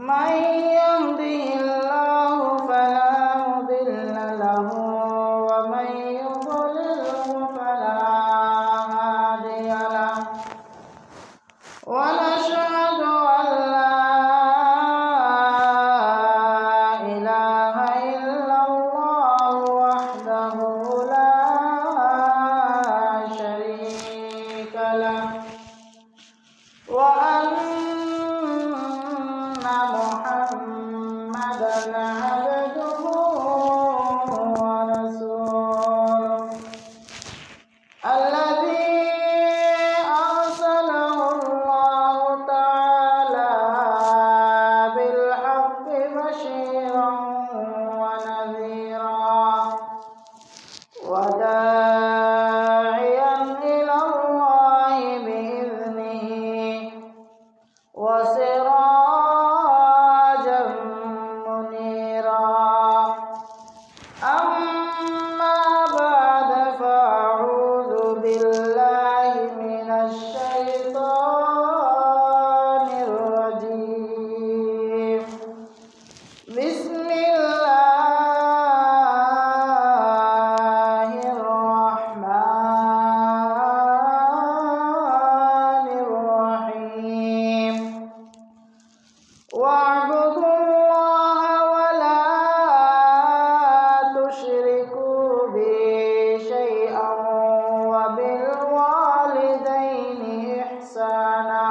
من يهده الله إحسانا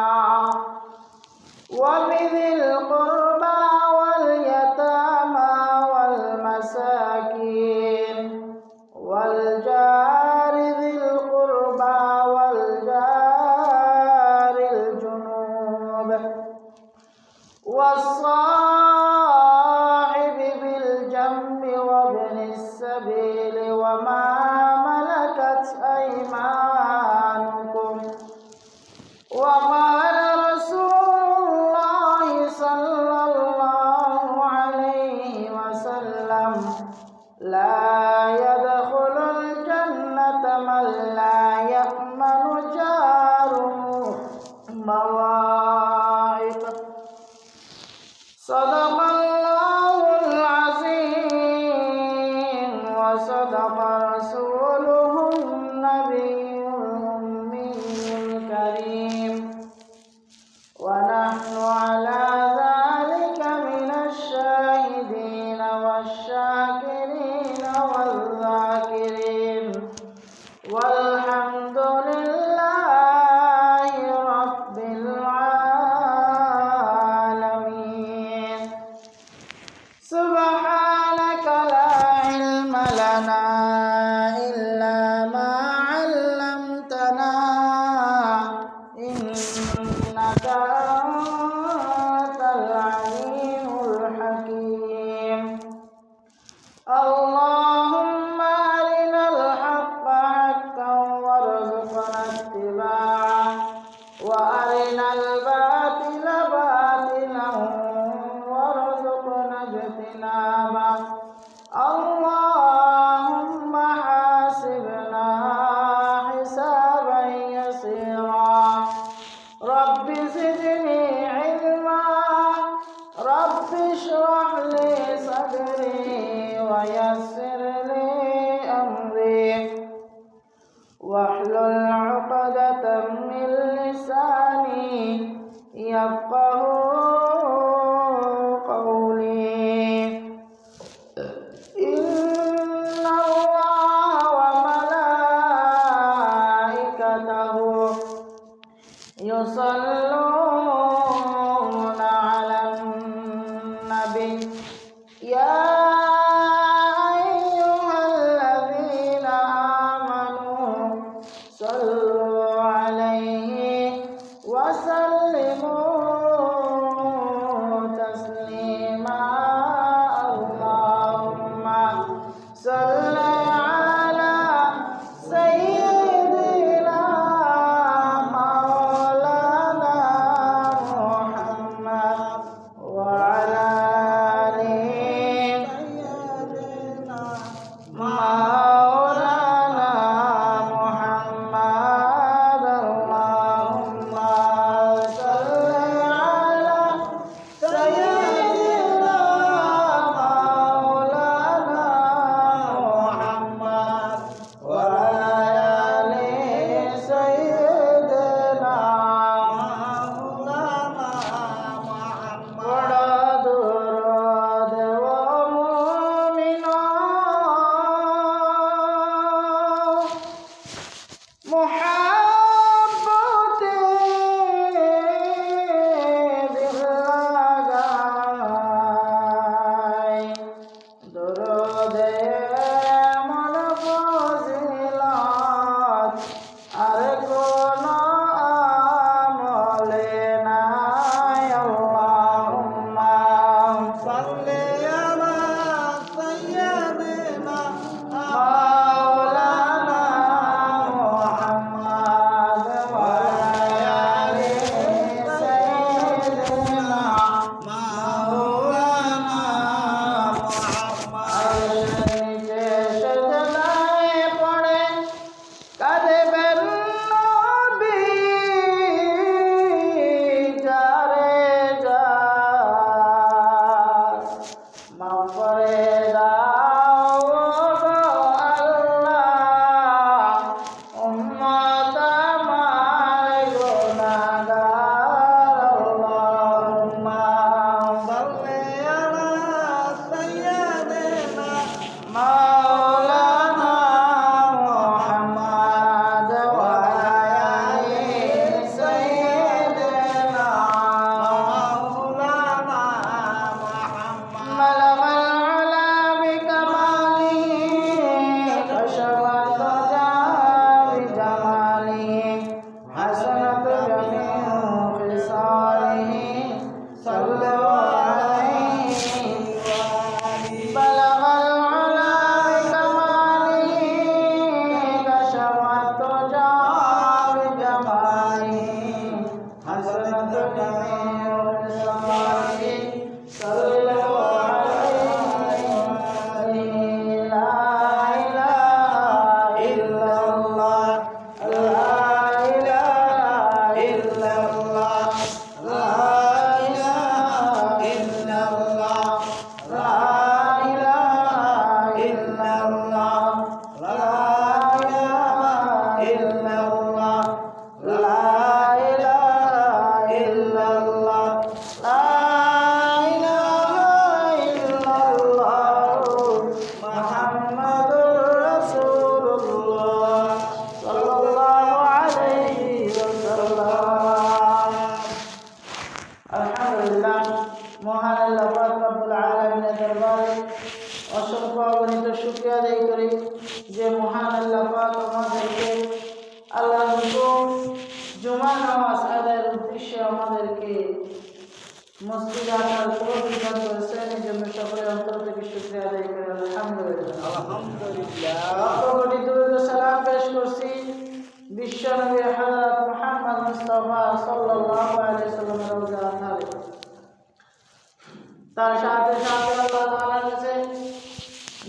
তার সাথে সাথে আল্লাহ তাআলার কাছে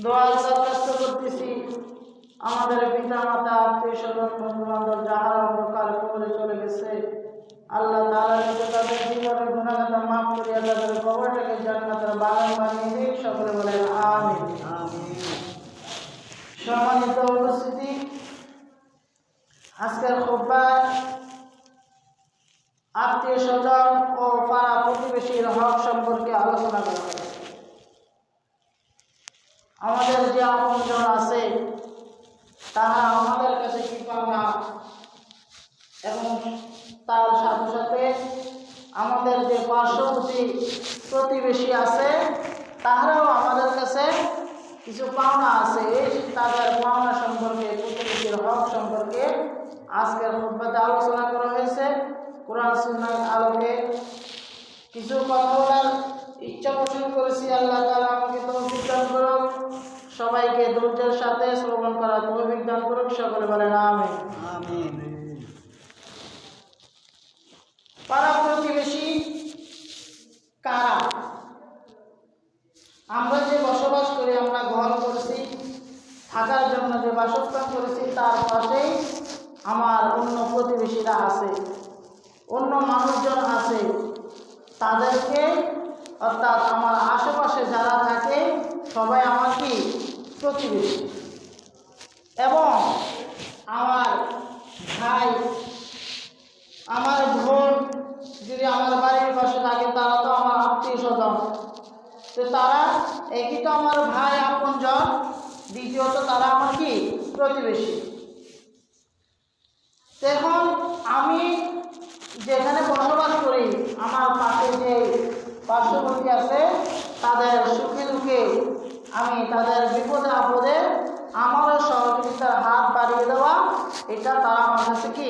দোয়া দরখাস্ত করতেছি। আমাদের পিতা মাতা আত্মীয় স্বজন বন্ধু বান্ধব যাহারা অন্ধকার কবরে চলে গেছে, আল্লাহ তাআলার কাছে তাদের জীবনের গুণাগাতা মাফ করিয়া তাদের কবরটাকে জান্নাতের বাগান বানিয়ে দিন সকলে আমিন আমিন। সম্মানিত উপস্থিতি, আজকের খুববার আত্মীয় স্বজন ও পাড়া প্রতিবেশীর হক সম্পর্কে আলোচনা করা হবে আমাদের যে আপনজন আছে, তারা আমাদের কাছে কি পাওনা এবং তার সাথে সাথে আমাদের যে পার্শ্ববর্তী প্রতিবেশী আছে, তাহারাও আমাদের কাছে কিছু পাওনা আছে। তাদের পাওনা সম্পর্কে, প্রতিবেশীর হক সম্পর্কে আজকের খুববাতে আলোচনা করা হয়েছে। কোরআন সুন্নার আলোকে কিছু কথা বলার ইচ্ছা পোষণ করেছি। আল্লাহ তাআলা আমাকে তৌফিক দান করুক। সবাইকে ধৈর্যের সাথে শ্রবণ করার তৌফিক দান করুক। সকলে বলেন আমিন। পাড়া প্রতিবেশী কারা? আমরা যে বসবাস করি আমরা গ্রহণ করেছি থাকার জন্য যে বাসস্থান করেছি তার পাশেই আমার অন্য প্রতিবেশীরা আছে। অন্য মানুষজন আছে, তাদেরকে, অর্থাৎ আমার আশেপাশে যারা থাকে, সবাই আমার কি? প্রতিবেশী। এবং আমার ভাই, আমার বোন, যদি আমার বাড়ির পাশে থাকে, তারা তো আমার আত্মীয় স্বজন তো তারা, একই তো আমার ভাই আপনজন, দ্বিতীয়ত তারা আমার কি? প্রতিবেশী তো এখন আমি যেখানে বসবাস করি আমার পাশে যে পার্শ্ববর্তী আছে তাদের সুখে দুঃখে আমি তাদের বিপদে আপদে আমারও সহযোগিতার হাত বাড়িয়ে দেওয়া, এটা তারা আমার কাছে কি?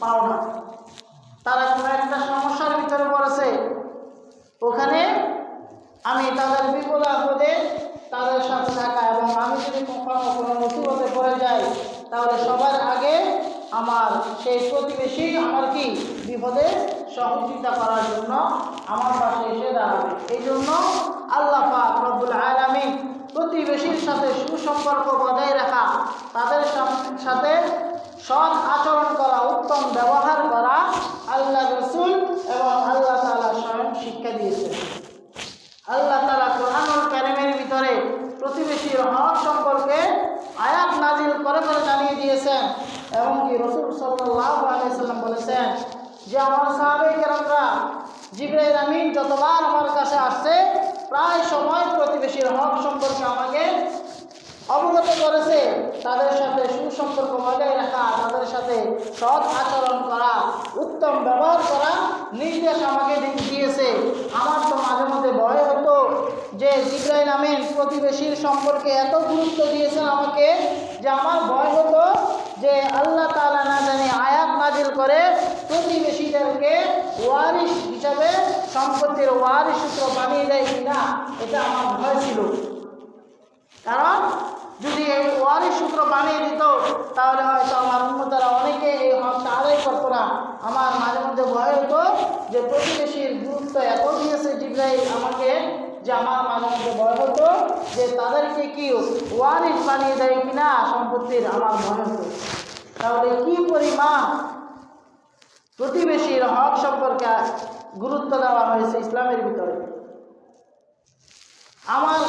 পাওনা। তারা কোনো একটা সমস্যার ভিতরে পড়েছে। ওখানে আমি তাদের বিপদ আপদে তাদের সাথে থাকা এবং আমি যদি কখনো কোনো মুসিবতে পড়ে যাই, তাহলে সবার আগে আমার সেই প্রতিবেশী আমার কি? বিপদে সহযোগিতা করার জন্য আমার পাশে এসে দাঁড়াবে। এই জন্য আল্লাহ পাক রব্বুল আলামিন প্রতিবেশীর সাথে সুসম্পর্ক বজায় রাখা, তাদের সাথে সৎ আচরণ করা, উত্তম ব্যবহার করা আল্লাহ রসুল এবং আল্লাহ তালা স্বয়ং শিক্ষা দিয়েছেন আল্লাহ তালা কোরআনুল কারিমের ভিতরে প্রতিবেশীর হক সম্পর্কে আয়াত নাজিল করে করে জানিয়ে দিয়েছেন এবং কি রসুল সাল্লাম বলেছেন যে আমার সাহাবায়ে কেরামরা জিবরাইল আমিন যতবার আমার কাছে আসছে, প্রায় সময় প্রতিবেশীর হক সম্পর্কে আমাকে অবগত করেছে তাদের সাথে সুসম্পর্ক বজায় রাখা, তাদের সাথে সৎ আচরণ করা, উত্তম ব্যবহার করা নির্দেশ আমাকে দিয়েছে। আমার তো মাঝে মধ্যে ভয় হতো যে জিব্রাইল আমিন প্রতিবেশীর সম্পর্কে এত গুরুত্ব দিয়েছেন আমাকে যে আমার ভয় হতো যে আল্লাহ তাআলা না জানি আয়াত নাজিল করে প্রতিবেশীদেরকে ওয়ারিশ হিসাবে সম্পত্তির ওয়ারিশ সূত্র বানিয়ে দেয় কিনা, এটা আমার ভয় ছিল। কারণ যদি এই ওয়ারিশ সূত্র বানিয়ে দিত, তাহলে হয়তো আমার উন্নতারা অনেকে এই হকটা আদায় করতো না। আমার মাঝে মধ্যে ভয় হতো যে প্রতিবেশীর গুরুত্ব এত দিয়েছে জিব্রাইল আমাকে যে আমার মাঝে মধ্যে ভয় হতো যে তাদেরকে কি ওয়ারিশ বানিয়ে দেয় কিনা সম্পত্তির আমার ভয় হতো। তাহলে কি পরিমাণ প্রতিবেশীর হক সম্পর্কে গুরুত্ব দেওয়া হয়েছে ইসলামের ভিতরে? আমার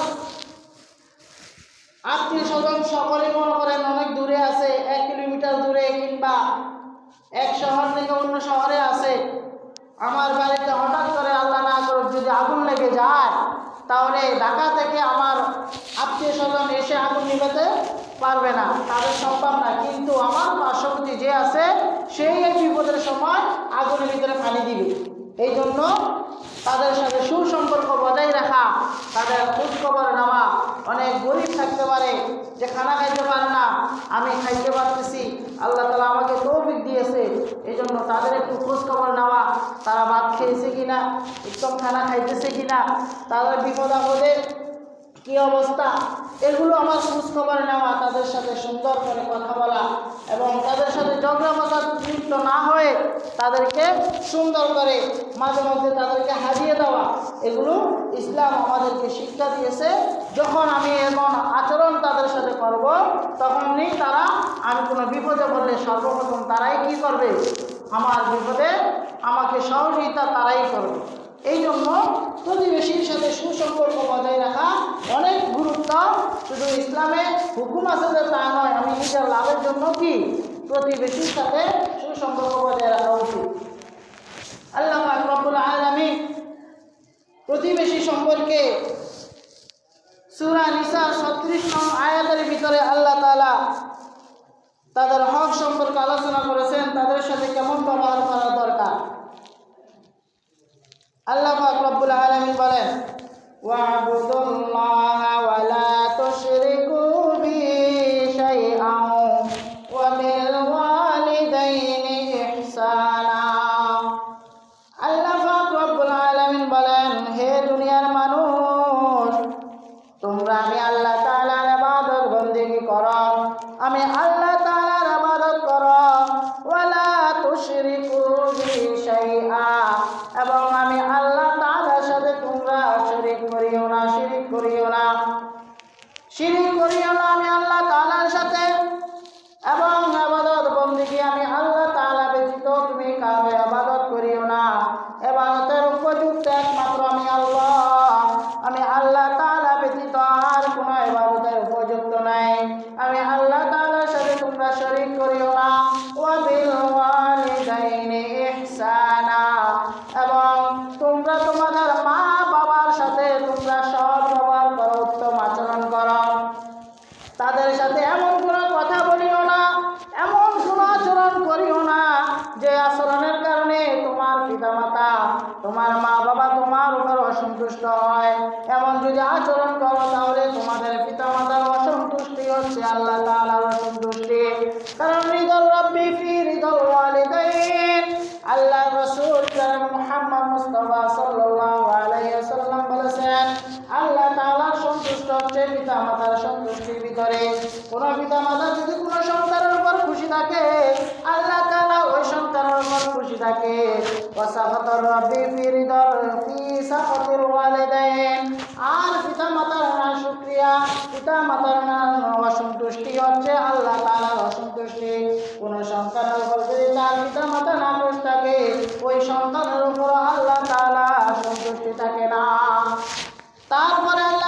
আত্মীয় স্বজন সকলে মনে করেন অনেক দূরে আছে, এক কিলোমিটার দূরে কিংবা এক শহর থেকে অন্য শহরে আছে। আমার বাড়িতে হঠাৎ করে আল্লাহ না করুক যদি আগুন লেগে যায়, তাহলে ঢাকা থেকে আমার আত্মীয় স্বজন এসে আগুন নিভাতে পারবে না, তাদের সম্ভব না। কিন্তু আমার পার্শ্ববর্তী যে আছে, সেই এই বিপদের সময় আগুনের ভিতরে পানি দিবে। এই জন্য তাদের সাথে সুসম্পর্ক বজায় রাখা, তাদের খোঁজখবর নেওয়া অনেক গরিব থাকতে পারে, যে খানা খাইতে পারে না, আমি খাইতে পারতেছি। আল্লাহ তালা আমাকে তৌফিক দিয়েছে এই জন্য তাদের একটু খোঁজখবর নেওয়া, তারা ভাত খেয়েছে কিনা, উত্তম খানা খাইতেছে কিনা, তাদের বিপদ আপদে কি অবস্থা? এগুলো আমার খোঁজ খবর নেওয়া, তাদের সাথে সুন্দর করে কথা বলা এবং তাদের সাথে ঝগড়া মজার লিপ্ত না হয়ে তাদেরকে সুন্দর করে মাঝে মধ্যে তাদেরকে হারিয়ে দেওয়া, এগুলো ইসলাম আমাদেরকে শিক্ষা দিয়েছে। যখন আমি এমন আচরণ তাদের সাথে করব তখনই তারা, আমি কোনো বিপদে পড়লে সর্বপ্রথম তারাই কি করবে? আমার বিপদে আমাকে সহযোগিতা তারাই করবে। এই জন্য প্রতিবেশীর সাথে সুসম্পর্ক বজায় রাখা অনেক গুরুত্ব। শুধু ইসলামে হুকুম আছে যে তা নয়, আমি নিজের লাভের জন্য কি? প্রতিবেশীর সাথে সুসম্পর্ক বজায় রাখা উচিত। আল্লাহ পাক রব্বুল আলামিন প্রতিবেশী সম্পর্কে সুরা নিসা 36 নং আয়াতের ভিতরে আল্লাহ তাআলা তাদের হক সম্পর্কে আলোচনা করেছেন। তাদের সাথে কেমন ব্যবহার করা দরকার? আল্লাহ পাক রব্বুল আলামিন বলেন ওয়াবুদুল্লাহ ওয়া লা তুশরিকু এবং আর না শুক্রিয়া অসন্তুষ্টি হচ্ছে আল্লাহ অসন্তুষ্টি। কোনো তার পিতা থাকে, ওই তাআলা সন্তুষ্টি থাকে না। তারপরে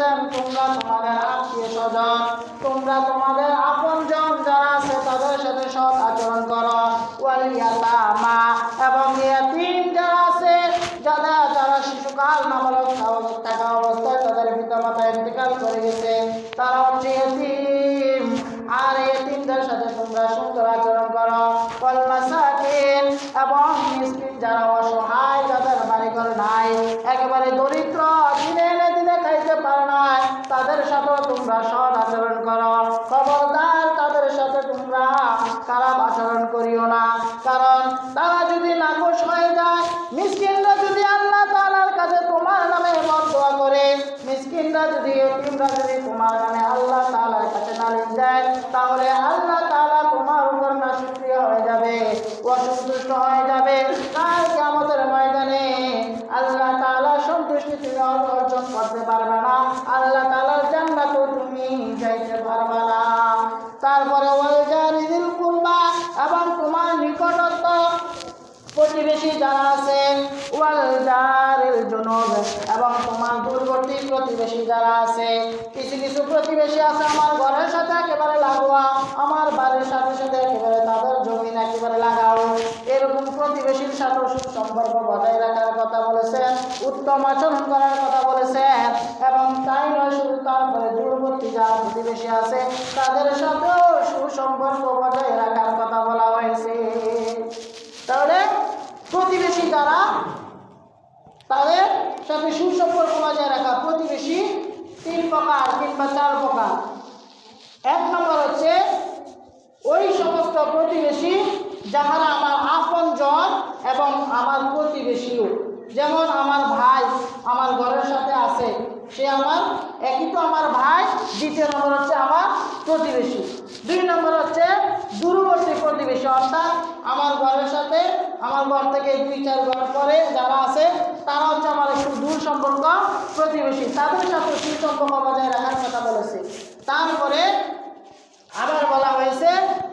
তাআলা বলতেছেন তোমরা তোমাদের আত্মীয় স্বজন, তোমরা তোমাদের আপনজন যারা আছে, তাদের সাথে সৎ আচরণ করো। ওয়াল এবং ইয়াতীম যারা আছে, যারা যারা শিশুকাল নাবালক থাকা অবস্থায় তাদের পিতামাতা ইন্তেকাল করে গেছে, তারা হচ্ছে এতিম আর এতিমদের সাথে তোমরা সুন্দর আচরণ করো। ওয়াল মাসাকিন, এবং মিসকিন যারা অসহায় যাদের বাড়িঘর নাই, একেবারে দরিদ্র পারে তাদের সাথে তোমরা সৎ আচরণ করো। খবরদার তাদের সাথে তোমরা খারাপ আচরণ করিও না। কারণ তারা যদি নাকশ হয়ে যায়, মিসকিনরা যদি আল্লাহ তালার কাছে তোমার নামে বদোয়া করে, মিসকিনরা যদি তোমরা যদি তোমার নামে আল্লাহ তালার কাছে নালিশ দেয়, তাহলে আল্লাহ প্রতিবেশী যারা আছে, কিছু কিছু প্রতিবেশী আছে আমার ঘরের সাথে একেবারে লাগোয়া, আমার বাড়ির সাথে সাথে একেবারে তাদের জমিন একেবারে লাগাও। এরকম প্রতিবেশীর সাথে সুসম্পর্ক বজায় রাখার কথা বলেছেন, উত্তম আচরণ করার কথা বলেছেন, এবং তাই নয় শুধু তারপরে দূরবর্তী যারা প্রতিবেশী আছে, তাদের সাথেও সুসম্পর্ক বজায় রাখার কথা বলা হয়েছে। তাহলে প্রতিবেশী যারা, তাদের সাথে সুসম্পর্ক বজায় রাখা প্রতিবেশী তিন প্রকার কিংবা চার প্রকার। এক নম্বর হচ্ছে, ওই সমস্ত প্রতিবেশী যাহারা আমার আপন জন এবং আমার প্রতিবেশীও যেমন আমার ভাই আমার ঘরের সাথে আছে, সে আমার, একই তো আমার ভাই, দ্বিতীয় নম্বর হচ্ছে আমার প্রতিবেশী। দুই নম্বর হচ্ছে দূরবর্তী প্রতিবেশী, অর্থাৎ আমার ঘরের সাথে, আমার ঘর থেকে দুই চার ঘর পরে যারা আছে, তারা হচ্ছে আমার একটু দূর সম্পর্ক প্রতিবেশী। তাদের সাথে সুসম্পর্ক বজায় রাখার কথা বলেছে। তারপরে আবার বলা হয়েছে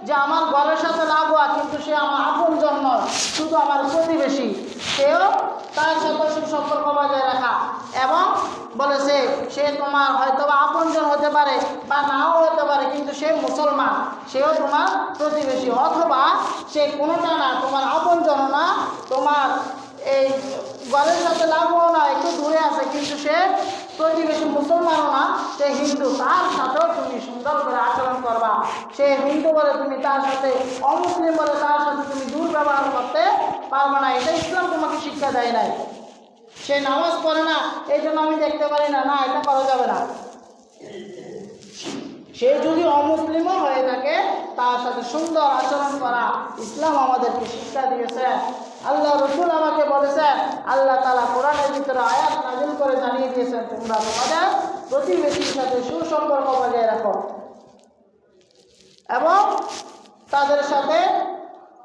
যে আমার ঘরের সাথে লাগোয়া কিন্তু সে আমার আপন জন্ম, শুধু আমার প্রতিবেশী, সেও তার সাথে সুসম্পর্ক বজায় রাখা। এবং বলেছে, সে তোমার হয়তো বা আপনজন হতে পারে বা নাও হতে পারে, কিন্তু সে মুসলমান, সেও তোমার প্রতিবেশী, অথবা সে কোনোটা না, তোমার আপনজন না, তোমার এই ঘরের সাথে লাগোও না, একটু দূরে আছে, কিন্তু সে প্রতিবেশী মুসলমানও না, সে হিন্দু, তার সাথেও তুমি সুন্দর করে আচরণ করবা। সে হিন্দু বলে তুমি তার সাথে, অমুসলিম বলে তার সাথে তুমি দুর্ব্যবহার করতে পারবে না, এটা ইসলাম তোমাকে শিক্ষা দেয় নাই। সে নামাজ পড়ে না এই জন্য আমি দেখতে পারি না না, এটা করা যাবে না। সে যদি অমুসলিমও হয়ে থাকে, তার সাথে সুন্দর আচরণ করা ইসলাম আমাদেরকে শিক্ষা দিয়েছে। আল্লাহ রসুল আমাকে বলেছেন আল্লাহ তালা কোরআনের ভিতরে আয়াত নাজিল করে জানিয়ে দিয়েছেন, তোমরা তোমাদের প্রতিবেশীর সাথে সুসম্পর্ক বজায় রাখো। এবং তাদের সাথে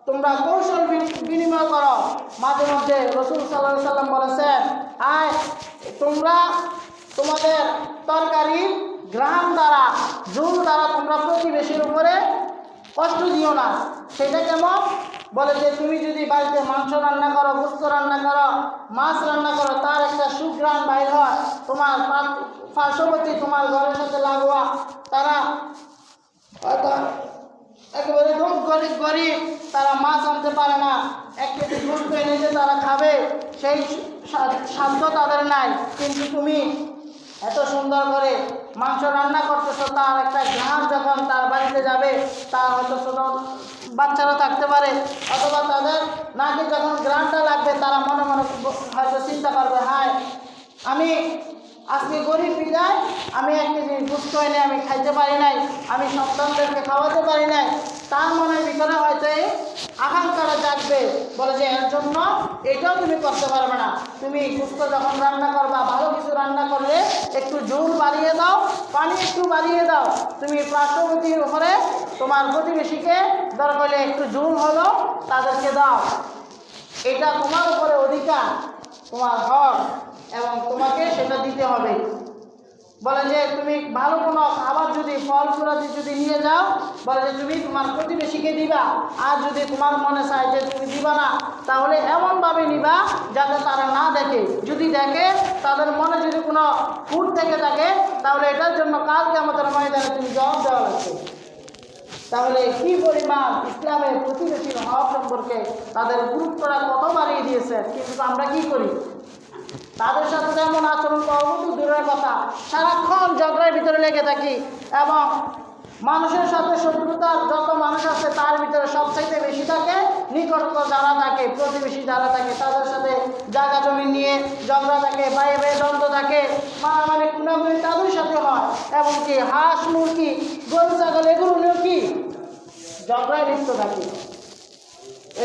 তোমরা কৌশল বিনিময় করো। মাঝে মধ্যে রসুল সাল্লাহ সাল্লাম বলেছেন, আয়, তোমরা তোমাদের তরকারি গ্রাম দ্বারা জুল দ্বারা তোমরা প্রতিবেশীর উপরে কষ্ট দিও না। সেটা কেমন? বলে যে, তুমি যদি বাড়িতে মাংস রান্না করো গুস্ত রান্না করো, মাছ রান্না করো, তার একটা সুগ্রাম বাইর হয়। তোমার পার্শ্ববর্তী তোমার ঘরের সাথে লাগোয়া, তারা একেবারে খুব গরিব গরিব তারা মাছ আনতে পারে না। এক কেজি গোস্ত এনে যে তারা খাবে, সেই সাধ্য তাদের নাই। কিন্তু তুমি এত সুন্দর করে মাংস রান্না করতেছো, তার একটা ঘ্রাণ যখন তার বাড়িতে যাবে, তার হয়তো ছোটো বাচ্চারা থাকতে পারে, অথবা তাদের নাকি যখন গ্রামটা লাগবে, তারা মনে মনে হয়তো চিন্তা করবে, হায়, আমি আজকে গরিব বিদায়। আমি এক কেজি গুস্ত এনে আমি খাইতে পারি নাই, আমি সন্তানদেরকে খাওয়াতে পারি নাই। তার মনের ভিতরে হয়তো আকাঙ্ক্ষাটা জাগবে। বলে যে, এর জন্য এটাও তুমি করতে পারবে না। তুমি গুস্ত যখন রান্না করবা, ভালো কিছু রান্না করলে একটু ঝোল বাড়িয়ে দাও, পানি একটু বাড়িয়ে দাও। তুমি পার্শ্ববর্তীর উপরে তোমার প্রতিবেশীকে দরকার হলে একটু ঝোল হলো, তাদেরকে দাও। এটা তোমার উপরে অধিকার, তোমার হক। এবং তোমাকে সেটা দিতে হবে। বলে যে, তুমি ভালো কোনো খাবার যদি ফল ফুলাদি যদি নিয়ে যাও, বলে যে, তুমি তোমার প্রতিবেশীকে দিবা। আর যদি তোমার মনে চায় যে, তুমি দিবা না, তাহলে এমনভাবে নিবা যাতে তারা না দেখে। যদি দেখে, তাদের মনে যদি কোনো ফুট থেকে থাকে, তাহলে এটার জন্য কালকে আমাদের ময়দানে তুমি জবাব দেওয়া লাগবে। তাহলে কি পরিমাণ ইসলামের প্রতিবেশীর হওয়া সম্পর্কে তাদের গুরুত্বটা কত বাড়িয়ে দিয়েছে? কিন্তু আমরা কি করি? তাদের সাথে যেমন আচরণ করব তো দূরের কথা। সারাক্ষণ ঝগড়ার ভিতরে লেগে থাকি এবং মানুষের সাথে শত্রুতার যত মানুষ আছে তার ভিতরে সবচাইতে বেশি থাকে নিকটত যারা থাকে, প্রতিবেশী যারা থাকে, তাদের সাথে জায়গা জমি নিয়ে ঝগড়া থাকে, বাইরে বাইরে দ্বন্দ্ব থাকে, মারামারি, খুনাখুনি তাদের সাথে হয়। এবং কি, হাঁস, মুরগি, গরু, ছাগল, এগুলো নিয়েও কি, ঝগড়ায় লিপ্ত থাকে।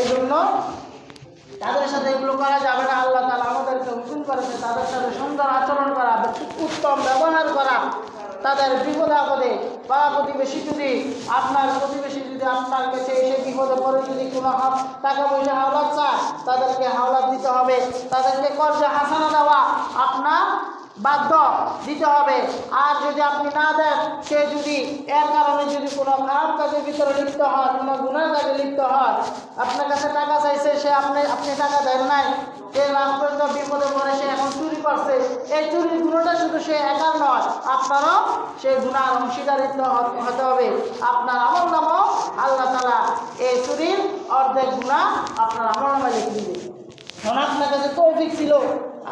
এই জন্য তাদের সাথে এগুলো করা যাবে না। আল্লাহ তালা আমাদেরকে হুকুম করেছে, তাদের সাথে সুন্দর আচরণ করা, উত্তম ব্যবহার করা। তাদের বিপদে আপদে বা প্রতিবেশী যদি, আপনার প্রতিবেশী যদি আপনার কাছে এসে বিপদে পড়ে যদি কোনো টাকা পয়সা হাওলাত চায়, তাদেরকে হাওলাত দিতে হবে। তাদেরকে কর্জে হাসানা দেওয়া, আপনার বাধ্য দিতে হবে। আর যদি আপনি না দেন, সে যদি এর কারণে যদি কোনো খারাপ কাজের ভিতরে লিপ্ত হয় কোনো গুণের কাজে লিপ্ত হয় আপনার কাছে টাকা চাইছে, সে আপনি আপনি টাকা দেন নাই, সে পর্যন্ত বিপদে পড়ে, সে এখন চুরি করছে, এই চুরির গুণটা শুধু সে একার নয়, আপনারও সেই গুণার অংশীদারিত্ব হতে হবে। আপনার আমল নামও আল্লাহ তালা এই চুরির অর্ধেক গুণা আপনার আমল নামে লিখে দিবে। এখন আপনার কাছে তৌফিক ছিল।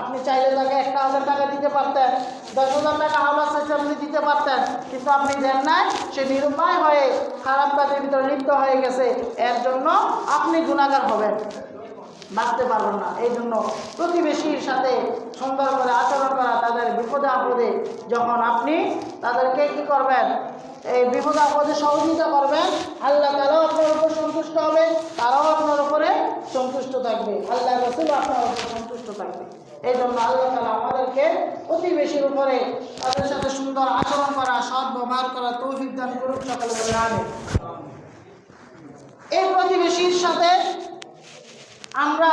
আপনি চাইলে তাকে একটা হাজার টাকা দিতে পারতেন। দশ হাজার টাকা আওয়াজ চাইছে আপনি দিতে পারতেন। কিন্তু আপনি দেন নাই, সে নিরুপায় হয়ে খারাপ কাজের ভিতরে লিপ্ত হয়ে গেছে। এর জন্য আপনি গুণাগার হবেন। বাঁচতে পারবেন না। এই জন্য প্রতিবেশীর সাথে সুন্দর করে আচরণ করা, তাদের বিপদে আপদে যখন আপনি তাদেরকে কি করবেন? এই বিপদে আপদে সহযোগিতা করবেন। আল্লাহ তারাও আপনার উপর সন্তুষ্ট হবে। তারাও আপনার উপরে সন্তুষ্ট থাকবে। আল্লাহ রসুল আপনার উপর সন্তুষ্ট থাকবে। এই জন্য আল্লাহ তালা আমাদেরকে প্রতিবেশীর উপরে তাদের সাথে সুন্দর আচরণ করা, সৎ ব্যবহার করা তৌফিক দান করুক সকলে আনে এই প্রতিবেশীর সাথে আমরা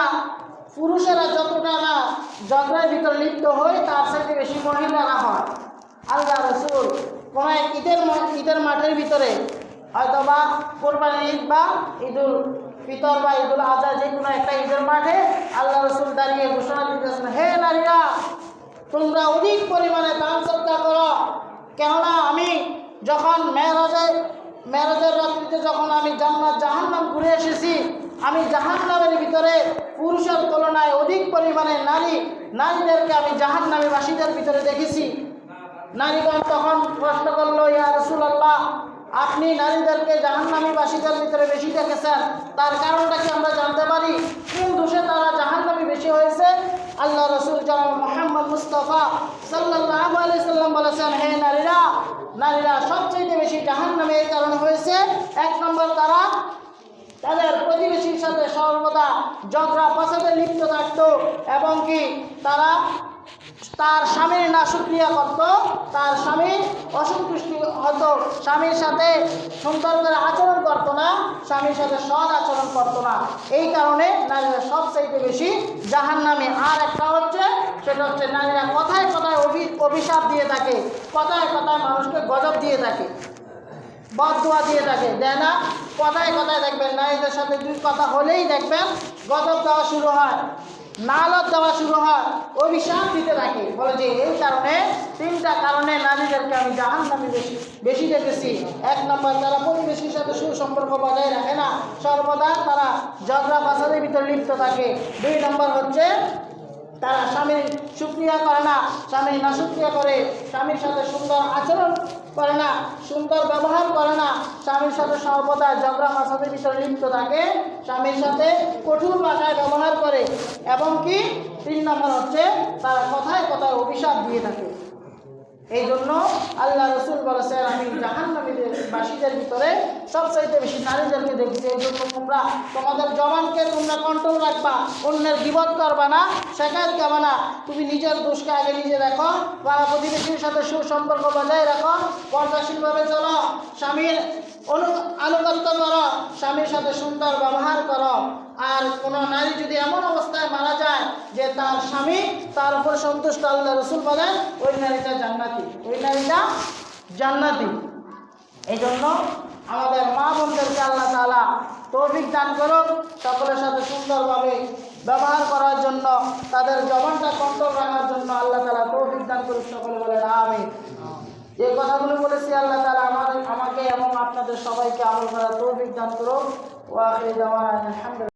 পুরুষেরা যতটা না ঝগড়ার ভিতরে লিপ্ত হই, তার সাথে বেশি মহিলারা হয়। আল্লাহ রসুল কোনো এক ঈদের ঈদের মাঠের ভিতরে হয়তো বা কোরবানি ঈদ বা ঈদুল ফিতর বা ঈদুল আজহা যে কোনো একটা ঈদের মাঠে আল্লাহ রসুল দাঁড়িয়ে ঘোষণা দিতেছেন, হে নারীরা, তোমরা অধিক পরিমাণে দান সৎকার করো। কেননা আমি যখন মেয়েরাজে, মেয়েরাজের রাত্রিতে যখন আমি জান্নাত, জাহান্নাম ঘুরে এসেছি, আমি জাহান্নামের ভিতরে পুরুষের তুলনায় অধিক পরিমাণে নারী, নারীদেরকে আমি জাহান্নামী বাসীদের ভিতরে দেখেছি। নারীগণ তখন প্রশ্ন করল, ইয়া রসুলাল্লাহ আপনি নারীদেরকে জাহান্নামী বাসীদের ভিতরে বেশি দেখেছেন, তার কারণটা কি আমরা জানতে পারি? কোন দোষে তারা জাহান্নামী বেশি হয়েছে? আল্লাহ রসুল জনাব মোহাম্মদ মুস্তফা সাল্লাহ আলাইসাল্লাম বলেছেন, হে নারীরা নারীরা সবচেয়ে বেশি জাহান্নামে এই কারণে হয়েছে। এক নম্বর তারা তাদের প্রতিবেশীর সাথে সর্বদা ঝগড়া ফসাদে লিপ্ত থাকত এবং কি তারা তার স্বামীর না সুক্রিয়া করত, তার স্বামীর অসন্তুষ্টি হতো, স্বামীর সাথে সুন্দর করে আচরণ করতো না, স্বামীর সাথে সৎ আচরণ করতো না। এই কারণে নারীরা সবচাইতে বেশি জাহান্নামে। আর একটা হচ্ছে, সেটা হচ্ছে নারীরা কথায় কথায় অভি, অভিশাপ দিয়ে থাকে, কথায় কথায় মানুষকে গজব দিয়ে থাকে বদুয়া দিয়ে থাকে, দেয় না? কথায় কথায় দেখবেন, নারীদের সাথে দুই কথা হলেই দেখবেন, গজব দেওয়া শুরু হয়। নালত দেওয়া শুরু হয়। অভিশাপ দিতে থাকে বলে যে, এই কারণে, তিনটা কারণে নারীদেরকে আমি জাহান নামে বেশি বেশি দেখেছি। এক নম্বর, তারা প্রতিবেশীর সাথে সুসম্পর্ক বজায় রাখে না। সর্বদা তারা ঝগড়া ফাসাদের ভিতরে লিপ্ত থাকে। দুই নম্বর হচ্ছে, তারা স্বামীর সুক্রিয়া করে না। স্বামীর না সুক্রিয়া করে, স্বামীর সাথে সুন্দর আচরণ করে না, সুন্দর ব্যবহার করে না। স্বামীর সাথে সর্বদা ঝগড়া মাসাদের ভিতরে লিপ্ত থাকে। স্বামীর সাথে কঠোর ভাষায় ব্যবহার করে এবং কি তিন নম্বর হচ্ছে তারা কথায় কথায় অভিশাপ দিয়ে থাকে। এই জন্য আল্লাহ রসুল বলেছেন, আমি বাসীদের ভিতরে সবচাইতে বেশি নারীদেরকে দেখছি, এই জন্য তোমরা তোমাদের জবানকে তোমরা কন্ট্রোল রাখবা, অন্যের বিপদ করবা না, শেখায়ত করবা না। তুমি নিজের দোষকে আগে নিজে দেখো বা প্রতিবেশীর সাথে সুসম্পর্ক বজায় রাখো, পর্দাশীলভাবে চলো, স্বামীর অনু, আনুগত্য করো, স্বামীর সাথে সুন্দর ব্যবহার করো। আর কোনো নারী যদি এমন অবস্থায় মারা যায় যে তার স্বামী তার উপর সন্তুষ্ট আল্লাহ রসুল বলেন, ওই নারীটা জান্নাতি, ওই নারীটা জান্নাতি। এই জন্য আমাদের মা বোনদেরকে আল্লাহ তালা তৌফিক দান করুন সকলের সাথে সুন্দরভাবে ব্যবহার করার জন্য, তাদের জবানটা কন্ট্রোল রাখার জন্য আল্লাহ তালা তৌফিক দান করুন সকলে বলেন আমি যে কথাগুলো বলেছি আল্লাহ তালা আমাদের আমাকে এবং আপনাদের সবাইকে আমল করার তৌফিক দান করুন ওয়াকিল আলহামদুলিল্লাহ